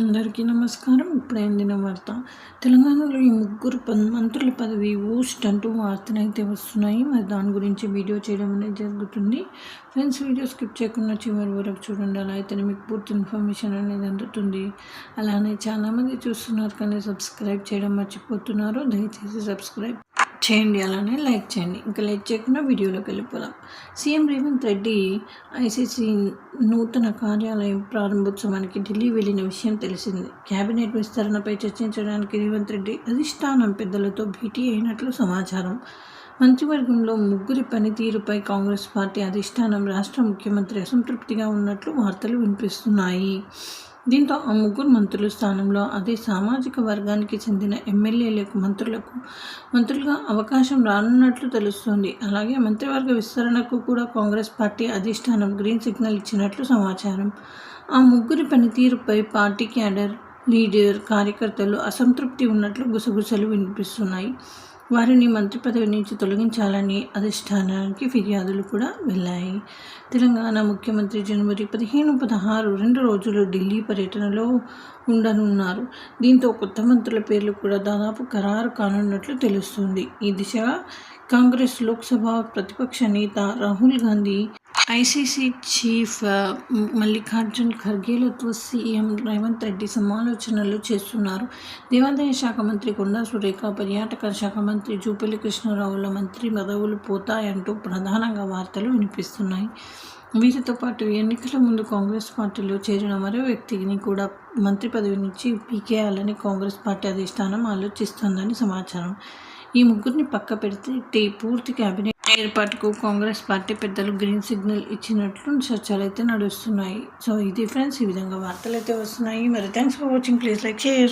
అందరికీ నమస్కారం. ఇప్పుడైందిన వార్త? తెలంగాణలో ఈ ముగ్గురు మంత్రుల పదవి ఊస్ట్ అంటూ వార్తలు అయితే వస్తున్నాయి. మరి దాని గురించి వీడియో చేయడం అనేది జరుగుతుంది. ఫ్రెండ్స్ వీడియో స్కిప్ చేయకుండా చివరి వరకు చూడండి. అలా అయితేనే మీకు పూర్తి ఇన్ఫర్మేషన్ అనేది అందుతుంది. అలానే చాలామంది చూస్తున్నారు కానీ సబ్స్క్రైబ్ చేయడం మర్చిపోతున్నారు. దయచేసి సబ్స్క్రైబ్ చేయండి అలానే లైక్ చేయండి. ఇంకా లైక్ చేయకుండా వీడియోలోకి వెళ్ళిపోదాం. సీఎం రేవంత్ రెడ్డి ఐసీసీ నూతన కార్యాలయం ప్రారంభోత్సవానికి ఢిల్లీ వెళ్ళిన విషయం తెలిసింది. కేబినెట్ విస్తరణపై చర్చించడానికి రేవంత్ రెడ్డి అధిష్టానం పెద్దలతో భేటీ అయినట్లు సమాచారం. మంత్రివర్గంలో ముగ్గురి పనితీరుపై కాంగ్రెస్ పార్టీ అధిష్టానం రాష్ట్ర ముఖ్యమంత్రి అసంతృప్తిగా ఉన్నట్లు వార్తలు వినిపిస్తున్నాయి. దీంతో ఆ ముగ్గురు మంత్రుల స్థానంలో అదే సామాజిక వర్గానికి చెందిన ఎమ్మెల్యేలకు మంత్రులకు మంత్రులుగా అవకాశం రానున్నట్లు తెలుస్తోంది. అలాగే మంత్రివర్గ విస్తరణకు కూడా కాంగ్రెస్ పార్టీ అధిష్టానం గ్రీన్ సిగ్నల్ ఇచ్చినట్లు సమాచారం. ఆ ముగ్గురి పనితీరుపై పార్టీ క్యాడర్ లీడర్ కార్యకర్తలు అసంతృప్తి ఉన్నట్లు గుసగుసలు వినిపిస్తున్నాయి. వారిని మంత్రి పదవి నుంచి తొలగించాలని అధిష్టానానికి ఫిర్యాదులు కూడా వెళ్ళాయి. తెలంగాణ ముఖ్యమంత్రి జనవరి పదిహేను పదహారు రెండు రోజులు ఢిల్లీ పర్యటనలో ఉండనున్నారు. దీంతో కొత్త మంత్రుల పేర్లు కూడా దాదాపు ఖరారు కానున్నట్లు తెలుస్తుంది. ఈ దిశగా కాంగ్రెస్ లోక్సభ ప్రతిపక్ష నేత రాహుల్ గాంధీ ఐసీసీ చీఫ్ మల్లికార్జున్ ఖర్గేలతో సీఎం రేవంత్ రెడ్డి సమాలోచనలు చేస్తున్నారు. దేవాదాయ శాఖ మంత్రి కొండా సురేఖ పర్యాటక శాఖ మంత్రి జూపల్లి కృష్ణారావుల మంత్రి పదవులు పోతాయంటూ ప్రధానంగా వార్తలు వినిపిస్తున్నాయి. వీరితో పాటు ఎన్నికల ముందు కాంగ్రెస్ పార్టీలో చేరిన మరో వ్యక్తిని కూడా మంత్రి పదవి నుంచి పీకేయాలని కాంగ్రెస్ పార్టీ అధిష్టానం ఆలోచిస్తోందని సమాచారం. ఈ ముగ్గురిని పక్క పెడితే పూర్తి కేబినెట్ ఏర్పాటుకు కాంగ్రెస్ పార్టీ పెద్దలు గ్రీన్ సిగ్నల్ ఇచ్చినట్లు చర్చలు అయితే నడుస్తున్నాయి. సో ఇది ఫ్రెండ్స్ ఈ విధంగా వార్తలు అయితే వస్తున్నాయి. మరి thanks for watching. Please like share.